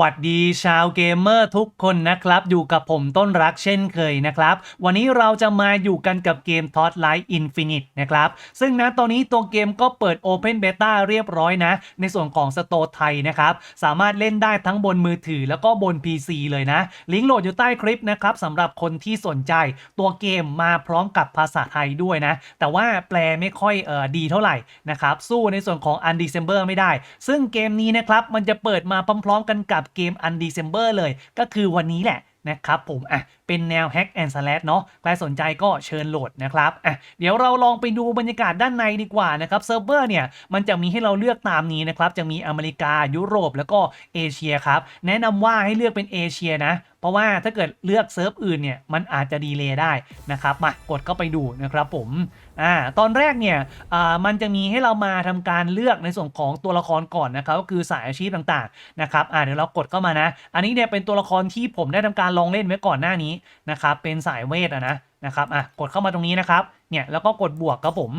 ัสดีชาวเกมเมอร์ทุกคนนะครับ อยู่กับผมต้นรักเช่นเคยนะครับ วันนี้เราจะมาอยู่กันกับเกม t o t Light Infinite นะครับ ซึ่งนะตอนนี้ตัวเกมก็เปิด Open Beta เรียบร้อยนะ ในส่วนของสโตร์ไทยนะครับ สามารถเล่นได้ทั้งบนมือถือแล้วก็บน PC เลยนะ ลิงก์โหลดอยู่ใต้คลิปนะครับสำหรับคนที่สนใจตัวเกมมาพร้อมกับภาษาไทยด้วยนะ แต่ว่าแปลไม่ค่อยเออดีเท่าไหร่นะครับสู้ในส่วนของ Undecember ไม่ได้ ซึ่งเกมนี้นะครับมันจะเปิดมาพร้อมๆกันกับเกม Undecember เลย ก็คือวันนี้แหละนะครับผมอะเป็นแนว Hack and Slash เนาะใครสนใจก็เชิญโหลดนะครับอะเดี๋ยวเราลองไปดูบรรยากาศด้านในดีกว่านะครับเซิร์ฟเวอร์เนี่ยมันจะมีให้เราเลือกตามนี้นะครับ จะมีอเมริกายุโรปแล้วก็เอเชียครับ แนะนำว่าให้เลือกเป็นเอเชียนะ เพราะว่าถ้าเกิดเลือกเซิร์ฟอื่นเนี่ยมันอาจจะดีเลย์ได้นะครับมากดเข้าไปดูนะครับผม อ่าตอนแรกเนี่ยอ่ามันจะมีให้เรามาทำการเลือกในส่วนของตัวละครก่อนนะครับก็คือสายอาชีพต่างๆนะครับอ่าเดี๋ยวเรากดเข้ามานะ อันนี้เนี่ยเป็นตัวละครที่ผมได้ทำการลองเล่นไว้ก่อนหน้านี้นะครับเป็นสายเวทอะนะนะครับอะกดเข้ามาตรงนี้นะครับเนี่ยแล้วก็กดบวกครับผม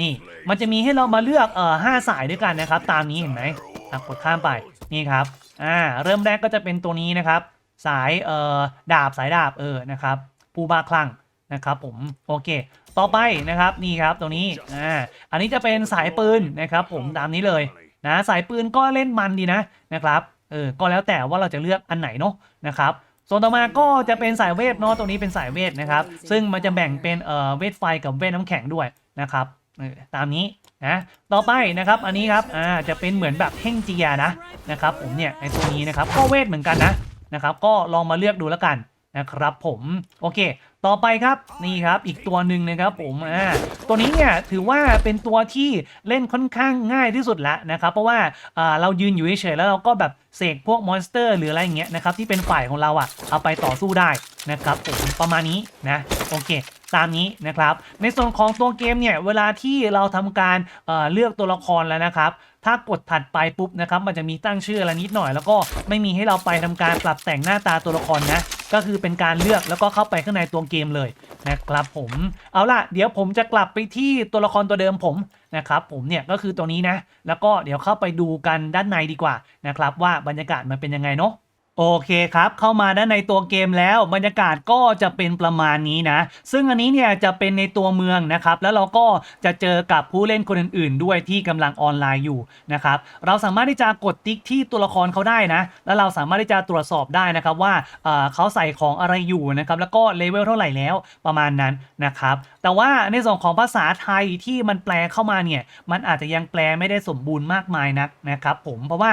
นี่มันจะมีให้เรามาเลือกเอ่อห้าสายด้วยกันนะครับ ตามนี้เห็นไหมอะกดข้ามไปนี่ครับอ่าเริ่มแรกก็จะเป็นตัวนี้นะครับ สายเอ่อดาบสายดาบเออนะครับผู้บ้าคลั่งนะครับผมโอเค ต่อไปนะครับนี่ครับตรงนี้อ่าอันนี้จะเป็นสายปืนนะครับผมตามนี้เลยนะสายปืนก็เล่นมันดีนะนะครับเออก็แล้วแต่ว่าเราจะเลือกอันไหนเนาะนะครับส่วนต่อมาก็จะเป็นสายเวทเนาะตรงนี้เป็นสายเวทนะครับ ซึ่งมันจะแบ่งเป็นเอ่อเวทไฟกับเวทน้ำแข็งด้วยนะครับเออตามนี้นะต่อไปนะครับอันนี้ครับอ่าจะเป็นเหมือนแบบเฮ่งเจียนะนะครับผมเนี่ยในตัวนี้นะครับก็เวทเหมือนกันนะนะครับก็ลองมาเลือกดูแล้วกัน นะครับผมโอเค ต่อไปครับนี่ครับอีกตัวหนึ่งนะครับผมอ่าตัวนี้เนี่ยถือว่าเป็นตัวที่เล่นค่อนข้างง่ายที่สุดละนะครับเพราะว่าอ่าเรายืนอยู่เฉยๆแล้วเราก็แบบเสกพวกมอนสเตอร์หรืออะไรอย่างเงี้ยนะครับที่เป็นฝ่ายของเราอะเอาไปต่อสู้ได้นะครับผมประมาณนี้นะโอเคตามนี้นะครับในส่วนของตัวเกมเนี่ยเวลาที่เราทำการเอ่อเลือกตัวละครแล้วนะครับ ถ้ากดถัดไปปุ๊บนะครับมันจะมีตั้งชื่ออะไรนิดหน่อย แล้วก็ไม่มีให้เราไปทำการปรับแต่งหน้าตาตัวละครนะ ก็คือเป็นการเลือกแล้วก็เข้าไปข้างในตัวเกมเลยนะครับผมเอาล่ะเดี๋ยวผมจะกลับไปที่ตัวละครตัวเดิมผมนะครับผมเนี่ยก็คือตัวนี้นะ แล้วก็เดี๋ยวเข้าไปดูกันด้านในดีกว่านะครับว่าบรรยากาศมันเป็นยังไงเนาะ โอเคครับ เข้ามาด้านในตัวเกมแล้วบรรยากาศก็จะเป็นประมาณนี้นะ ซึ่งอันนี้เนี่ยจะเป็นในตัวเมืองนะครับ แล้วเราก็จะเจอกับผู้เล่นคนอื่น ๆ ด้วยที่กำลังออนไลน์อยู่นะครับ เราสามารถที่จะกดติ๊กที่ตัวละครเขาได้นะ แล้วเราสามารถที่จะตรวจสอบได้นะครับว่าเเขาใส่ของอะไรอยู่นะครับ แล้วก็เลเวลเท่าไหร่แล้วประมาณนั้นนะครับ แต่ว่าในส่วนของภาษาไทยที่มันแปลเข้ามาเนี่ย มันอาจจะยังแปลไม่ได้สมบูรณ์มากมายนักนะครับ ผม เพราะว่า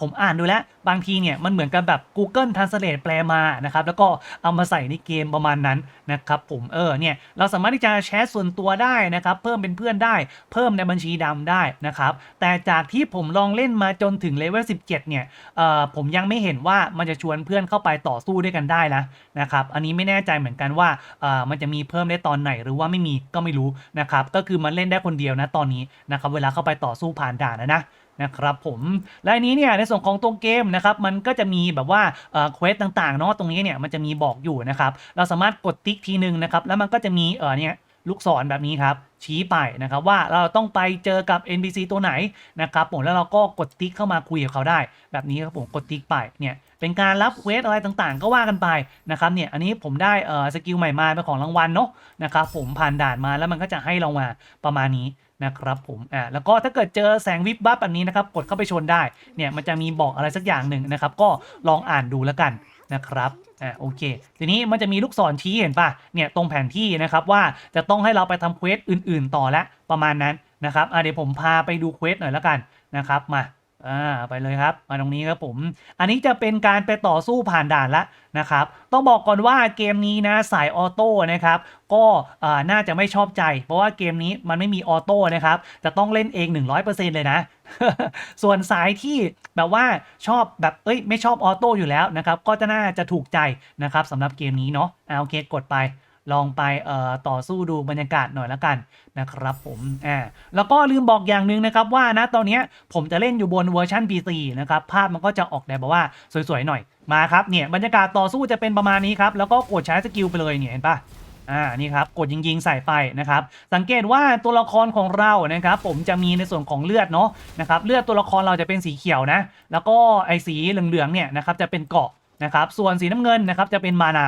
ผมอ่านดูแล้ว บางทีเนี่ยมันเหมือนกับแบบ Google Translate แปลมานะครับแล้วก็เอามาใส่ในเกมประมาณนั้นนะครับผมเออเนี่ยเราสามารถที่จะแชทส่วนตัวได้นะครับเพิ่มเป็นเพื่อนได้ เพิ่มในบัญชีดำได้นะครับแต่จากที่ผมลองเล่นมาจนถึงเลเวล17 เนี่ยเอ่อผมยังไม่เห็นว่ามันจะชวนเพื่อนเข้าไปต่อสู้ด้วยกันได้นะนะครับอันนี้ไม่แน่ใจเหมือนกันว่าเอ่อมันจะมีเพิ่มได้ตอนไหนหรือว่าไม่มีก็ไม่รู้นะครับก็คือมันเล่นได้คนเดียวนะตอนนี้นะครับเวลาเข้าไปต่อสู้ผ่านด่านนะนะ นะครับผมและอันนี้เนี่ยในส่วนของตัวเกมนะครับมันก็จะมีแบบว่าเอ่อเควสต่างๆเนาะตรงนี้เนี่ยมันจะมีบอกอยู่นะครับเราสามารถกดติ๊กทีหนึ่งนะครับแล้วมันก็จะมีเออเนี่ยลูกศรแบบนี้ครับชี้ไปนะครับว่าเราต้องไปเจอกับ NPC ตัวไหนนะครับผมแล้วเราก็กดติ๊กเข้ามาคุยกับเขาได้ แบบนี้ครับผมกดติ๊กไปเนี่ยเป็นการรับเควสอะไรต่างๆ ก็ว่ากันไปนะครับเนี่ยอันนี้ผมได้เอ่อสกิลใหม่มาเป็นของรางวัลเนาะนะครับผมผ่านด่านมาแล้วมันก็จะให้เรามาประมาณนี้ นะครับผมอ่าแล้วก็ถ้าเกิดเจอแสงวิบวับแบบนี้นะครับกดเข้าไปชนได้เนี่ยมันจะมีบอกอะไรสักอย่างหนึ่งนะครับก็ลองอ่านดูแล้วกันนะครับอ่าโอเค ทีนี้มันจะมีลูกศรชี้เห็นป่ะเนี่ยตรงแผนที่นะครับว่าจะต้องให้เราไปทำเควสอื่น ๆ ต่อละประมาณนั้นนะครับอ่าเดี๋ยวผมพาไปดูเควสหน่อยแล้วกันนะครับมา อ่าไปเลยครับ มาตรงนี้ครับผม อันนี้จะเป็นการไปต่อสู้ผ่านด่านละนะครับ ต้องบอกก่อนว่าเกมนี้นะสายออโต้นะครับ ก็อ่าน่าจะไม่ชอบใจ เพราะว่าเกมนี้มันไม่มีออโต้นะครับ จะต้องเล่นเอง 100%เลยนะ ส่วนสายที่แบบว่าชอบแบบเอ้ยไม่ชอบออโต้อยู่แล้วนะครับ ก็จะน่าจะถูกใจนะครับสำหรับเกมนี้เนาะอ่าโอเคกดไป ลองไปเอ่อต่อสู้ดูบรรยากาศหน่อยละกันนะครับผมอ่าแล้วก็ลืมบอกอย่างหนึ่งนะครับว่านะตอนนี้ผมจะเล่นอยู่บนเวอร์ชัน PC นะครับภาพมันก็จะออกแบบว่าสวยๆหน่อยมาครับเนี่ยบรรยากาศต่อสู้จะเป็นประมาณนี้ครับแล้วก็กดใช้สกิลไปเลยเนี่ยเห็นปะอ่านี่ครับกดยิงยิงๆใส่ไปนะครับ สังเกตว่าตัวละครของเรานะครับ ผมจะมีในส่วนของเลือดเนาะนะครับ เลือดตัวละครเราจะเป็นสีเขียวนะ แล้วก็ไอ้สีเหลืองๆเนี่ยนะครับจะเป็นเกาะนะครับ ส่วนสีน้ำเงินนะครับจะเป็นมานา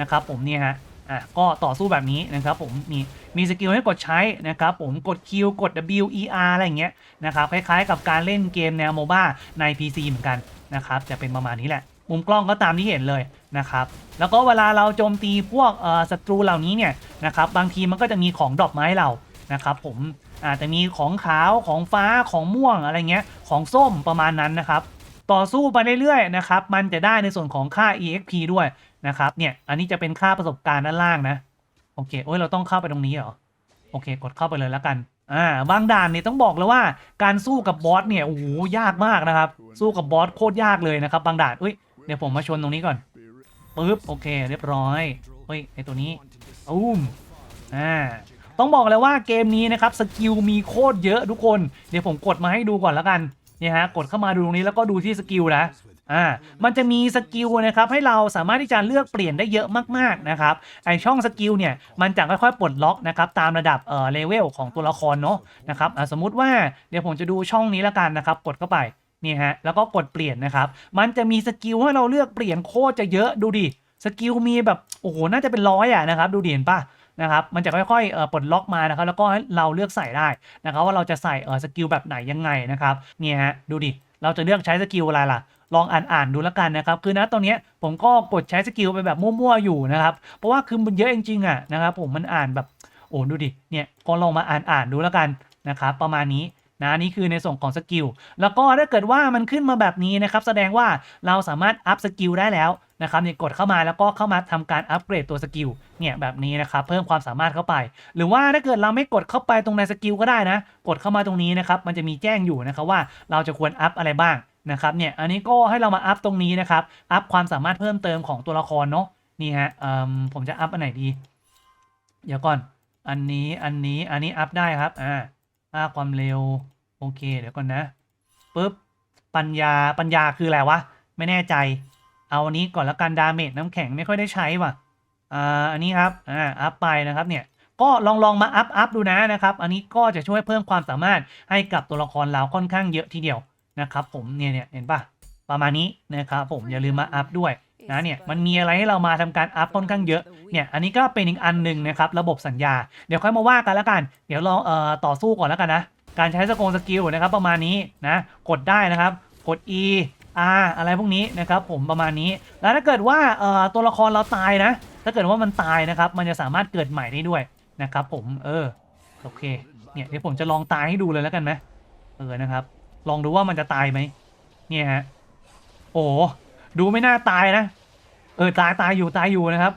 นะครับ ผมเนี่ยฮะ อะก็ต่อสู้แบบนี้นะครับผมมีมีสกิลให้กดใช้นะครับผมกด Q กด W E R อะไรอย่างเงี้ยนะครับคล้ายๆกับการเล่นเกมแนวโมบ้าใน PC เหมือนกันนะครับจะเป็นประมาณนี้แหละ มุมกล้องก็ตามที่เห็นเลยนะครับแล้วก็เวลาเราโจมตีพวกศัตรูเหล่านี้เนี่ยนะครับบางทีมันก็จะมีของดอกไม้เรานะครับผมอาจจะมีของขาวของฟ้าของม่วงอะไรเงี้ยของส้มประมาณนั้นนะครับต่อสู้ไปเรื่อยๆนะครับมันจะได้ในส่วนของค่า EXP ด้วย นะครับเนี่ยอันนี้จะเป็นค่าประสบการณ์ด้านล่างนะโอเคโอ้ยเราต้องเข้าไปตรงนี้เหรอโอเค กดเข้าไปเลยแล้วกันอ่าบางด่านเนี่ยต้องบอกเลยว่าการสู้กับบอสเนี่ยโอ้โหยากมากนะครับ สู้กับบอสโคตรยากเลยนะครับ บางด่านเอ้ยเดี๋ยวผมมาชนตรงนี้ก่อนปึ๊บโอเค เรียบร้อยเฮ้ยไอตัวนี้อุ้มอ่าต้องบอกเลยว่าเกมนี้นะครับสกิลมีโคตรเยอะทุกคน เดี๋ยวผมกดมาให้ดูก่อนแล้วกันเนี่ยฮะกดเข้ามาดูตรงนี้แล้วก็ดูที่สกิลนะ อ่ามันจะมีสกิลนะครับให้เราสามารถที่จะเลือกเปลี่ยนได้เยอะมากๆนะครับไอช่องสกิลเนี่ยมันจะค่อยๆปลดล็อกนะครับตามระดับเอ่อเลเวลของตัวละครเนาะนะครับสมมุติว่าเดี๋ยวผมจะดูช่องนี้ล้วกันนะครับ กดเข้าไปนี่ฮะแล้วก็กดเปลี่ยนนะครับ มันจะมีสกิลให้เราเลือกเปลี่ยนโคตรจะเยอะดูดิสกิลมีแบบโอ้โหน่าจะเป็นร้อยอะนะครับดูดิเห็นปะนะครับมันจะค่อยๆเอ่อปลดล็อกมานะครับแล้วก็ให้เราเลือกใส่ได้นะครับว่าเราจะใส่เอ่อสกิลแบบไหนยังไงนะครับเนี่ยฮะดูดิเราจะเลือกใช้สกิลอะไรล่ะ ลองอ่านอ่านๆดูแล้วกันนะครับ คือนะตอนนี้ผมก็กดใช้สกิลไปแบบมั่วๆอยู่นะครับ เพราะว่าคือมันเยอะจริงๆอะนะครับ ผมมันอ่านแบบโอ้ดูดิเนี่ยก็ลองมาอ่านอ่านๆดูแล้วกันนะครับประมาณนี้นะนี่คือในส่วนของสกิลแล้วก็ถ้าเกิดว่ามันขึ้นมาแบบนี้นะครับ แสดงว่าเราสามารถอัพสกิลได้แล้วนะครับเนี่ยกดเข้ามาแล้วก็เข้ามาทำการอัปเกรดตัวสกิลเนี่ยแบบนี้นะครับเพิ่มความสามารถเข้าไป หรือว่าถ้าเกิดเราไม่กดเข้าไปตรงในสกิลก็ได้นะ กดเข้ามาตรงนี้นะครับมันจะมีแจ้งอยู่นะครับว่าเราจะควรอัพอะไรบ้าง นะครับเนี่ยอันนี้ก็ให้เรามาอัพตรงนี้นะครับอัพความสามารถเพิ่มเติมของตัวละครเนาะนี่ฮะผมจะอัพอันไหนดี เดี๋ยวก่อน อันนี้อันนี้อันนี้อัพได้ครับอ่าค่าความเร็วโอเค เดี๋ยวก่อนนะปุ๊บปัญญาปัญญาคืออะไรวะไม่แน่ใจ เอาอันนี้ก่อนละกันดาเมจน้ำแข็งไม่ค่อยได้ใช้ว่ะอ่าอันนี้ครับอ่าอัพไปนะครับเนี่ยก็ลองลองมาอัพอัพดูนะนะครับ อันนี้ก็จะช่วยเพิ่มความสามารถให้กับตัวละครเราค่อนข้างเยอะทีเดียว นะครับผมเนี่ยเนี่ยเห็นปะประมาณนี้นะครับผมอย่าลืมมาอัพด้วยนะเนี่ยมันมีอะไรให้เรามาทำการอัพค่อนข้างเยอะเนี่ยอันนี้ก็เป็นอีกอันหนึ่งนะครับระบบสัญญา เดี๋ยวค่อยมาว่ากันแล้วกัน เดี๋ยวลองเอ่อต่อสู้ก่อนแล้วกันนะการใช้สกงสกิลนะครับประมาณนี้นะกดได้นะครับกด E R อะไรพวกนี้นะครับผมประมาณนี้ แล้วถ้าเกิดว่าเอ่อตัวละครเราตายนะ ถ้าเกิดว่ามันตายนะครับ มันจะสามารถเกิดใหม่ได้ด้วยนะครับผมเออโอเคเนี่ยเดี๋ยวผมจะลองตายให้ดูเลยแล้วกันไหมเออนะครับ ลองดูว่ามันจะตายไหมเนี่ยฮะโอ้ดูไม่น่าตายนะ เออตายตายอยู่ตายอยู่นะครับ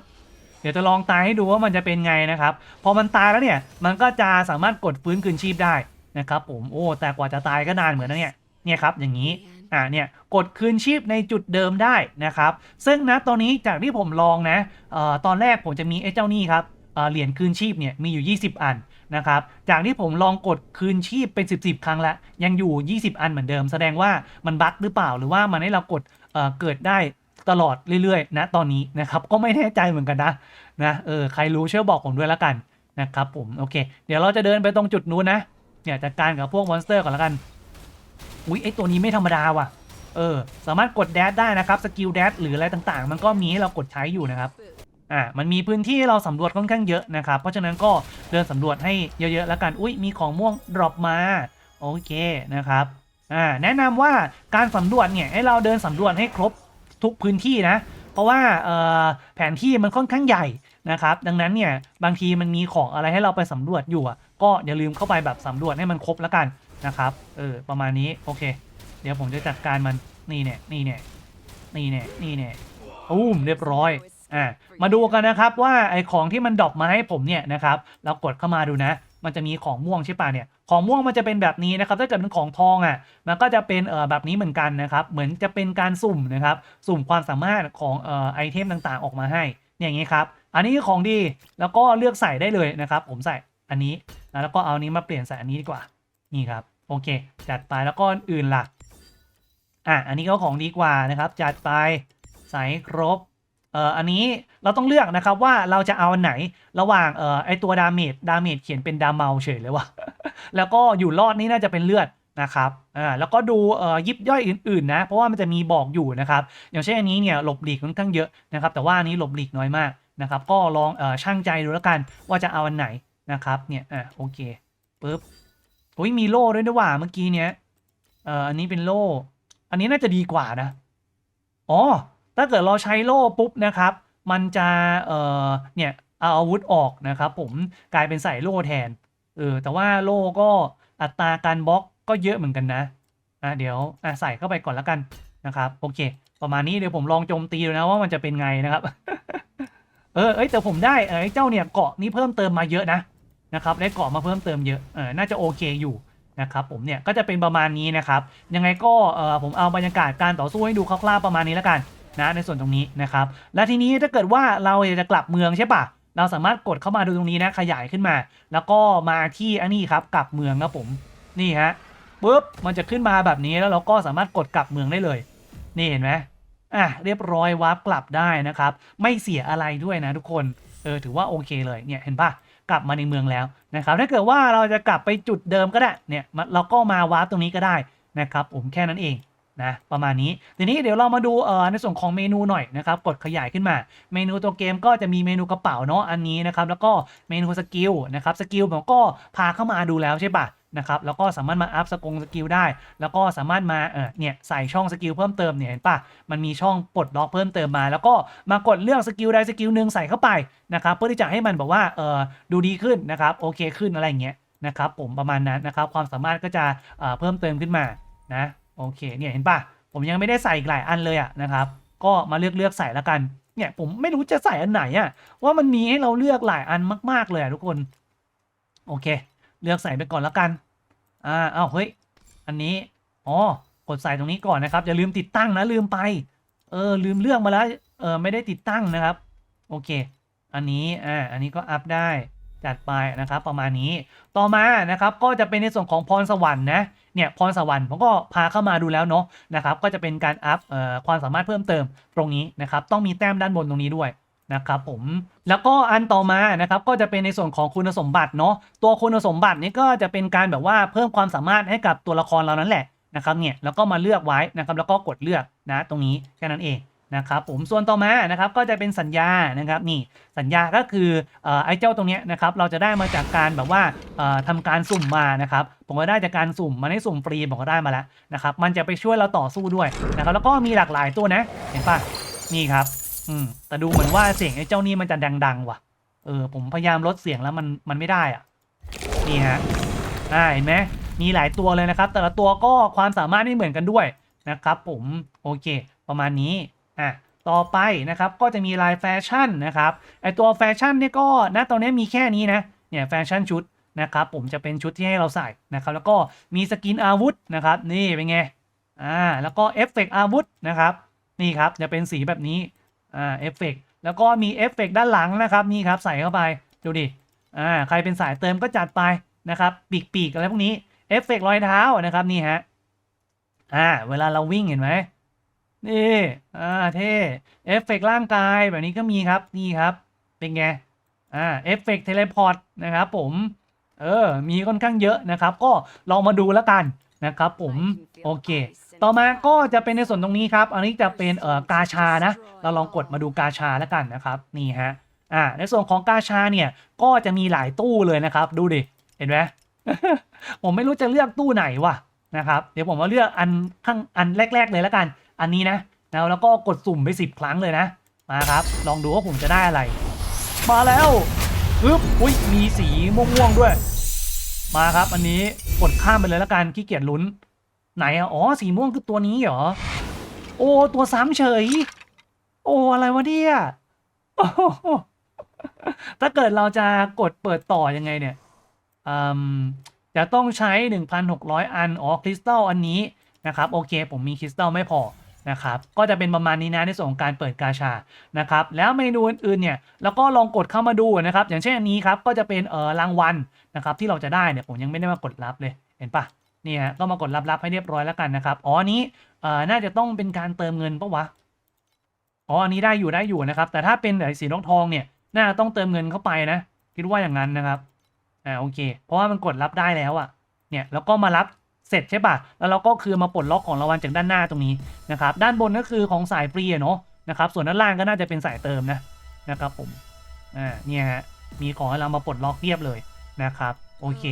เดี๋ยวจะลองตายให้ดูว่ามันจะเป็นไงนะครับ พอมันตายแล้วเนี่ย มันก็จะสามารถกดฟื้นคืนชีพได้นะครับผมโอ้แต่กว่าจะตายก็นานเหมือนนะเนี่ยเนี่ยครับอย่างนี้อ่าเนี่ยกดคืนชีพในจุดเดิมได้นะครับ ซึ่งนะตอนนี้จากที่ผมลองนะเอ่อตอนแรกผมจะมีไอ้เจ้านี่ครับเอ่อเหรียญคืนชีพเนี่ยมีอยู่ 20 อัน นะครับ จากที่ผมลองกดคืนชีพเป็น 10บสครั้งแล้ว ยังอยู่ 20 อันเหมือนเดิม แสดงว่ามันบั๊กหรือเปล่า หรือว่ามันให้เรากดเเกิดได้ตลอดเรื่อยๆ นะ ตอนนี้นะครับ ก็ไม่แน่ใจเหมือนกันนะ นะ เออ ใครรู้ช่วยบอกผมด้วยละกันนะครับผม โอเค เดี๋ยวเราจะเดินไปตรงจุดนู้นนะ เนี่ยจัดการกับพวกมอนสเตอร์ก่อนละกัน อุ๊ยไอตัวนี้ไม่ธรรมดาว่ะ เออ สามารถกดแดดได้นะครับ สกิลแดดหรืออะไรต่างๆ มันก็มีให้เรากดใช้อยู่นะครับ อ่ามันมีพื้นที่เราสำรวจค่อนข้างเยอะนะครับ เพราะฉะนั้นก็เดินสำรวจให้เยอะๆแล้วกันอุ้ยมีของม่วงดรอปมาโอเคนะครับอ่าแนะนำว่าการสำรวจเนี่ยให้เราเดินสำรวจให้ครบทุกพื้นที่นะ เพราะว่าเอ่อแผนที่มันค่อนข้างใหญ่นะครับ ดังนั้นเนี่ยบางทีมันมีของอะไรให้เราไปสำรวจอยู่อะก็อย่าลืมเข้าไปแบบสำรวจให้มันครบแล้วกันนะครับเออประมาณนี้โอเค เดี๋ยวผมจะจัดการมันนี่เนี่ยนี่เนี่ยนี่เนี่ยนี่เนี่ยอุ้มเรียบร้อย อะมาดูกันนะครับว่าไอของที่มันดรอปมาให้ผมเนี่ยนะครับเรากดเข้ามาดูนะ มันจะมีของม่วงใช่ป่ะเนี่ยของม่วงมันจะเป็นแบบนี้นะครับถ้าเกิดเป็นของทองอะมันก็จะเป็นเอ่อแบบนี้เหมือนกันนะครับเหมือนจะเป็นการสุ่มนะครับสุ่มความสามารถของเอ่อไอเทมต่างๆ ออกมาให้เนี่ยอย่างนี้ครับอันนี้คือของดีแล้วก็เลือกใส่ได้เลยนะครับผมใส่อันนี้นะแล้วก็เอานนี้มาเปลี่ยนใส่อันนี้ดีกว่านี่ครับโอเค จัดไปแล้วก็อื่นล่ะอะอันนี้ก็ของดีกว่านะครับ จัดไปใส่ครบ เอ่ออันนี้เราต้องเลือกนะครับว่าเราจะเอาอันไหนระหว่างเอ่อไอตัวดาเมจดาเมจเขียนเป็นดาเมาเฉยเลยว่ะ แล้วก็อยู่รอดนี่น่าจะเป็นเลือดนะครับอ่าแล้วก็ดูเอ่อยิบย่อยอื่นๆนะเพราะว่ามันจะมีบอกอยู่นะครับอย่างเช่นอันนี้เนี่ยหลบหลีกค่อนข้างเยอะนะครับแต่ว่าอันนี้หลบหลีกน้อยมากนะครับก็ลองเอ่อช่างใจดูแล้วกันว่าจะเอาอันไหนนะครับเนี่ยอะโอเคปึ๊บโอ้ยมีโล่ด้วยนะว่าเมื่อกี้เนี้ยเอ่ออันนี้เป็นโล่ อันนี้น่าจะดีกว่านะอ๋อ ถ้าเกิดเราใช้โล่ปุ๊บนะครับ มันจะเอ่อเนี่ยเอาอาวุธออกนะครับผมกลายเป็นใส่โล่แทนเออแต่ว่าโล่ก็อัตราการบล็อกก็เยอะเหมือนกันนะอะเดี๋ยวอะใส่เข้าไปก่อนแล้วกันนะครับโอเค ประมาณนี้เดี๋ยวผมลองโจมตีดูนะว่ามันจะเป็นไงนะครับเออเอ้ยแต่ผมได้เออเจ้าเนี่ยเกาะนี้เพิ่มเติมมาเยอะนะนะครับได้เกาะมาเพิ่มเติมเยอะเออน่าจะโอเคอยู่นะครับผมเนี่ยก็จะเป็นประมาณนี้นะครับยังไงก็เออผมเอาบรรยากาศการต่อสู้ให้ดูคร่าวๆประมาณนี้แล้วกัน นะในส่วนตรงนี้นะครับ และทีนี้ถ้าเกิดว่าเราอยากจะกลับเมืองใช่ปะเราสามารถกดเข้ามาดูตรงนี้นะขยายขึ้นมา แล้วก็มาที่อันนี้ครับกลับเมืองครับผมนี่ฮะปุ๊บมันจะขึ้นมาแบบนี้แล้วเราก็สามารถกดกลับเมืองได้เลย นี่เห็นไหมอะเรียบร้อยวาร์ปกลับได้นะครับ ไม่เสียอะไรด้วยนะทุกคนเออถือว่าโอเคเลยเนี่ยเห็นปะกลับมาในเมืองแล้วนะครับ ถ้าเกิดว่าเราจะกลับไปจุดเดิมก็ได้เนี่ยมาเราก็มาวาร์ปตรงนี้ก็ได้นะครับผมแค่นั้นเอง นะประมาณนี้ทีนี้เดี๋ยวเรามาดูเอ่อในส่วนของเมนูหน่อยนะครับกดขยายขึ้นมา เมนูตัวเกมก็จะมีเมนูกระเป๋าเนาะอันนี้นะครับแล้วก็เมนูสกิลนะครับสกิลผมก็พาเข้ามาดูแล้วใช่ปะนะครับแล้วก็สามารถมาอัพสกงสกิลได้ แล้วก็สามารถมาเออเนี่ยใส่ช่องสกิลเพิ่มเติมเนี่ยเห็นปะมันมีช่องปลดล็อกเพิ่มเติมมา แล้วก็มากดเลือกสกิลใดสกิลหนึ่งใส่เข้าไปนะครับเพื่อที่จะให้มันบอกว่าเออดูดีขึ้นนะครับโอเคขึ้นอะไรอย่างเงี้ยนะครับผมประมาณนั้นนะครับความสามารถก็จะเเพิ่มเติมขึ้นมานะ โอเคเนี่ยเห็นปะผมยังไม่ได้ใส่อีกหลายอันเลยอะนะครับ ก็มาเลือกเลือกใส่ล้วกัน เนี่ยผมไม่รู้จะใส่อันไหนอะว่ามันมีให้เราเลือกหลายอันมาก ๆเลยอะทุกคน โอเค เลือกใส่ไปก่อนล้วกัน อ่าเอ้าเฮ้ย อันนี้ อ๋อ กดใส่ตรงนี้ก่อนนะครับ อย่าลืมติดตั้งนะลืมไป เออลืมเลือกมาแล้ว เออไม่ได้ติดตั้งนะครับ โอเค อันนี้ อ่า อันนี้ก็อัพได้จัดไปนะครับประมาณนี้ ต่อมานะครับก็จะเป็นในส่วนของพรสวรรค์นะ เนี่ยพรสวรรค์ผมก็พาเข้ามาดูแล้วเนาะนะครับก็จะเป็นการอัพความสามารถเพิ่มเติมตรงนี้นะครับต้องมีแต้มด้านบนตรงนี้ด้วยนะครับผมแล้วก็อันต่อมานะครับก็จะเป็นในส่วนของคุณสมบัติเนาะตัวคุณสมบัตินี่ก็จะเป็นการแบบว่าเพิ่มความสามารถให้กับตัวละครเรานั้นแหละนะครับเนี่ยแล้วก็มาเลือกไว้นะครับแล้วก็กดเลือกนะตรงนี้แค่นั้นเอง นะครับผมส่วนต่อมานะครับก็จะเป็นสัญญานะครับนี่สัญญาก็คืออไอ้เจ้าตรงนี้นะครับเราจะได้มาจากการแบบว่าเอ่อทำการสุ่มมานะครับผมก็ได้จากการสุ่มมันให้สุ่มฟรีผมก็ได้มาแล้วนะครับมันจะไปช่วยเราต่อสู้ด้วยนะครับแล้วก็มีหลากหลายตัวนะเห็นปะนี่ครับอืมแต่ดูเหมือนว่าเสียงไอ้เจ้านี่มันจะดังๆว่ะเออผมพยายามลดเสียงแล้วมันมันไม่ได้อะนี่ฮะอ่าเห็นไหมมีหลายตัวเลยนะครับ แต่ละตัวก็ความสามารถไม่เหมือนกันด้วยนะครับผมโอเค ประมาณนี้ อะต่อไปนะครับก็จะมีลายแฟชั่นนะครับไอตัวแฟชั่นเนี่ยก็นะตอนนี้มีแค่นี้นะเนี่ยแฟชั่นชุดนะครับผมจะเป็นชุดที่ให้เราใส่นะครับแล้วก็มีสกินอาวุธนะครับนี่เป็นไงอ่าแล้วก็เอฟเฟกต์อาวุธนะครับนี่ครับจะเป็นสีแบบนี้อ่าเอฟเฟกแล้วก็มีเอฟเฟกด้านหลังนะครับนี่ครับใส่เข้าไปดูดิอ่าใครเป็นสายเติมก็จัดไปนะครับปีกปีกอะไรพวกนี้เอฟเฟกรอยเท้านะครับนี่ฮะอ่าเวลาเราวิ่งเห็นไหม นี่อ่าเท่เอฟเฟกร่างกายแบบนี้ก็มีครับนี่ครับเป็นไงอ่าเอฟเฟกเทเลพอร์ตนะครับผมเออมีค่อนข้างเยอะนะครับ ก็ลองมาดูแล้วกันนะครับผมโอเค ต่อมาก็จะเป็นในส่วนตรงนี้ครับ อันนี้จะเป็นเอ่อกาชานะ เราลองกดมาดูกาชาแล้วกันนะครับนี่ฮะอ่าในส่วนของกาชาเนี่ยก็จะมีหลายตู้เลยนะครับ ดูดิเห็นไหมผมไม่รู้จะเลือกตู้ไหนวะนะครับ เดี๋ยวผมมาเลือกอันข้างอันแรก ๆ เลยแล้วกัน อันนี้นะแล้วแล้วก็กดสุ่มไปสิบครั้งเลยนะ มาครับ ลองดูว่าผมจะได้อะไร มาแล้วปึ๊บอุ้ยมีสีม่วงๆด้วย มาครับ อันนี้กดข้ามไปเลยล้วกันขี้เกียจลุ้น ไหนอะอ๋อสีม่วงคือตัวนี้เหรอ โอ้ตัวซ้ำเฉย โอ้อะไรวะเนี่ยถ้าเกิดเราจะกดเปิดต่อยังไงเนี่ยจะต้องใช้ 1,600 อัน อ๋อ คริสตัลอันนี้นะครับ โอเค ผมมีคริสตัลไม่พอ นะครับ ก็จะเป็นประมาณนี้นะในส่วนของการเปิดกาชา นะครับ แล้วเมนูอื่นๆเนี่ยแล้วก็ลองกดเข้ามาดูนะครับ อย่างเช่นอันนี้ครับ ก็จะเป็นเออรางวัลนะครับที่เราจะได้เนี่ยผมยังไม่ได้มากดรับเลย เห็นปะเนี่ยก็มากดรับรับให้เรียบร้อยแล้วกันนะครับ อ๋ออันนี้เอ่อน่าจะต้องเป็นการเติมเงินปะวะ อ๋อ อันนี้ได้อยู่ได้อยู่นะครับ แต่ถ้าเป็นสีทองทองเนี่ย น่าจะต้องเติมเงินเข้าไปนะ คิดว่าอย่างนั้นนะครับ อ่า โอเค เพราะว่ามันกดรับได้แล้วอะเนี่ย แล้วก็มารับ เสร็จใช่ปะแล้วเราก็คือมาปลดล็อกของรางวัลจากด้านหน้าตรงนี้นะครับด้านบนก็คือของสายฟรีเนาะนะครับส่วนด้านล่างก็น่าจะเป็นสายเติมนะนะครับผมอ่าเนี่ยฮะมีของให้เรามาปลดล็อกเรียบเลยนะครับโอเค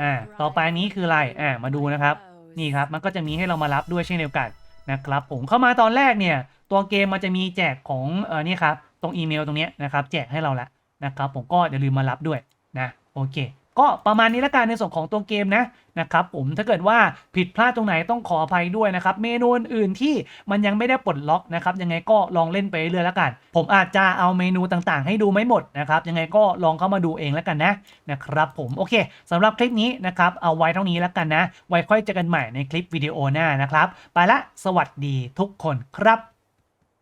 อ่าต่อไปนี้คืออะไรอ่ามาดูนะครับนี่ครับมันก็จะมีให้เรามารับด้วยเช่นเดียวกันนะครับผมเข้ามาตอนแรกเนี่ยตัวเกมมันจะมีแจกของเออนี่ครับตรงอีเมลตรงนี้นะครับแจกให้เราละนะครับผมก็อย่าลืมมารับด้วยนะโอเค ก็ประมาณนี้ละกันในส่วนของตัวเกมนะนะครับผมถ้าเกิดว่าผิดพลาดตรงไหนต้องขออภัยด้วยนะครับ เมนูอื่นๆที่มันยังไม่ได้ปลดล็อกนะครับยังไงก็ลองเล่นไปเรื่อยๆละกัน ผมอาจจะเอาเมนูต่างๆ ให้ดูไม่หมดนะครับยังไงก็ลองเข้ามาดูเองแล้วกันนะนะครับผมโอเคสำหรับคลิปนี้นะครับเอาไว้เท่านี้แล้วกันนะ ไว้ค่อยเจอกันใหม่ในคลิปวิดีโอหน้านะครับ ไปละสวัสดีทุกคนครับ